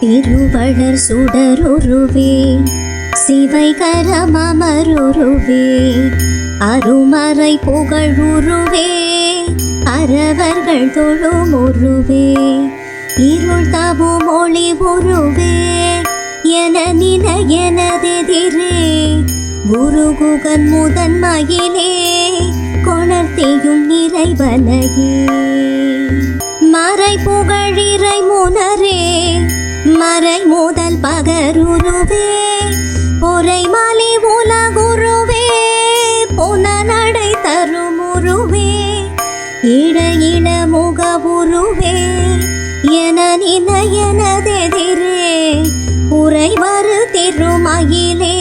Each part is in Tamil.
திருவளர் சுடருருவே சிவைகரமருருவே அருமறை புகழுருவே அறவர்கள் தொழுமுருவே இருள் தபு மொழி உருவே என நின எனதெதிரே குரு குகன் முதன் முதன்மையிலே கொணர்த்தியும் இறைவனையே மறை புகழிறை முனரே மறை முதல் பகருருவே. பொறை மலி உலகுருவே. புனநடை தருமுருவே. இட இட முகவுருவே. என நின எனதெதிரே. உறைவரு திருமயிலே.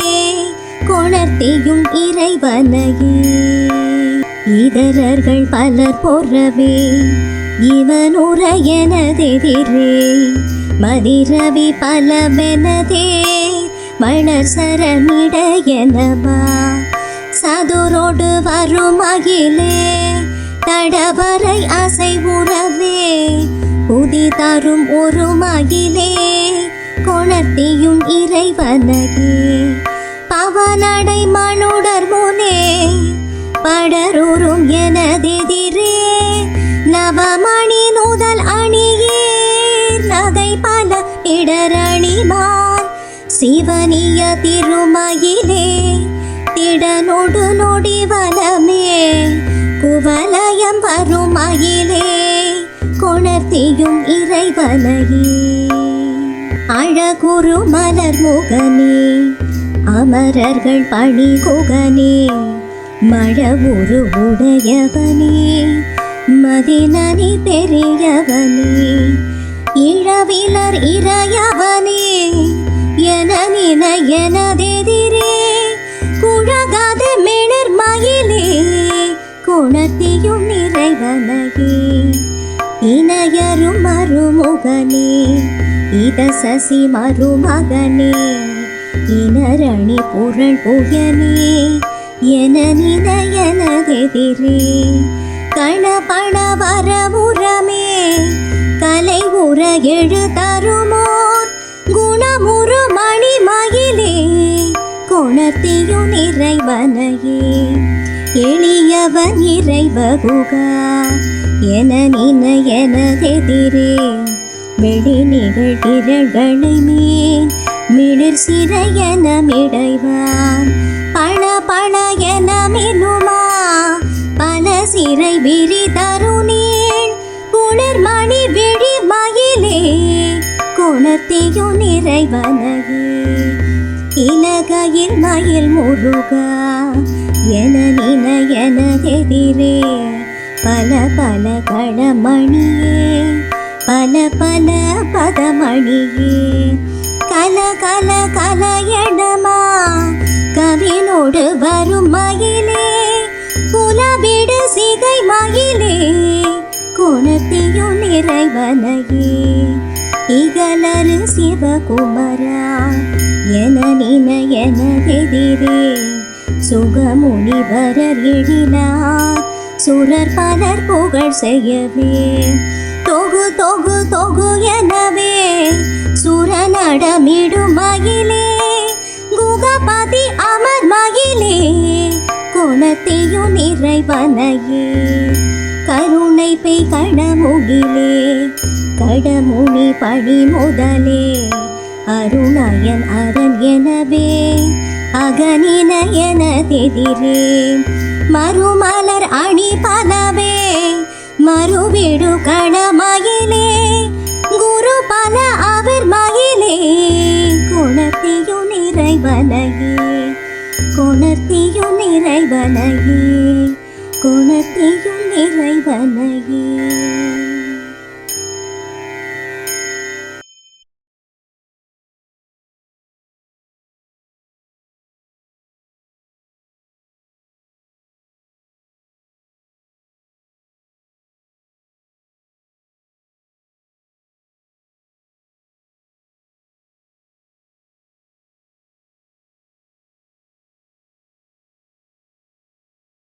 கொணர்த்தியும் இறைவனையே. இதரர்கள் பலர் பொறவே. இவன் உற எனதெதிரே. மதிரவி பலவெனதே மலர் சரமிடையனவா சதுரோடு வரும் அகிலே தடவரை அசை உறவே புதி தரும் ஒரு மகிலே கொணர்த்தியும் இறைவனகே. நகை பல இடரணிமான். சிவனிய திருமயிலே திடனொடு நொடி வலமே. குவலயம் வருமயிலே கொணர்த்தியும் இறைவனையே. அழகுரு மலர் முகனே அமரர்கள் பணி குகனே மழவுரு உடையவனே மதினனி பெரியவனே. இழவிலர் இறையவனே என நின எனதெதிரே குழகாத மிளர் மயிலே குணத்தையும் நிறைவனையே. இணையரும் மருமுகனே இத சசி மருமகனே இனரணி புரண் புயனே என நினையனதெதிரே. கணபண வர எழு தருமோர் குணமுறு மணி மயிலே குணத்தியு நிறைவனையே. எளியவன் இறைவகுகா என நின எனதெதிரே. வெளி நிகழ்கிறகளை மேல் மிளிர் சிறையன மிடைவான். பண பண என மினு குணத்தியு நிறைவனையே இலகையில் மயில் முருகா என நின எனதெதிரே. பல பல களமணியே பல பல பதமணியே. கல கல கல எடமா கவினோடு வரும் மயிலே. புலவிடு சிகை மயிலே குணத்தையும் நிறைவனையே இகலரு சிவகுமரா என நின எனதெதிரே சுகமுனிவரர் எழினார் சுரர் பலர் புகழ் செய்யவே தொகு தொகு தொகு எனவே சுரநடமிடும் மகிழே குகபதி அமர் மகிழே குணத்தையும் நிறைவனையே கருணை பெய் கடமுகிலே கடமுனி பணி முதலே. அருணயன் அரண் எனவே அகனின எனதெதிரே மறுமலர் அணி பலவே மறுவிடு கணமயிலே. குரு பல அவர் மயிலே குணத்தையு நிறைவனையே குணத்தையு நிறைவனையே குணத்தையு நிறைவனையே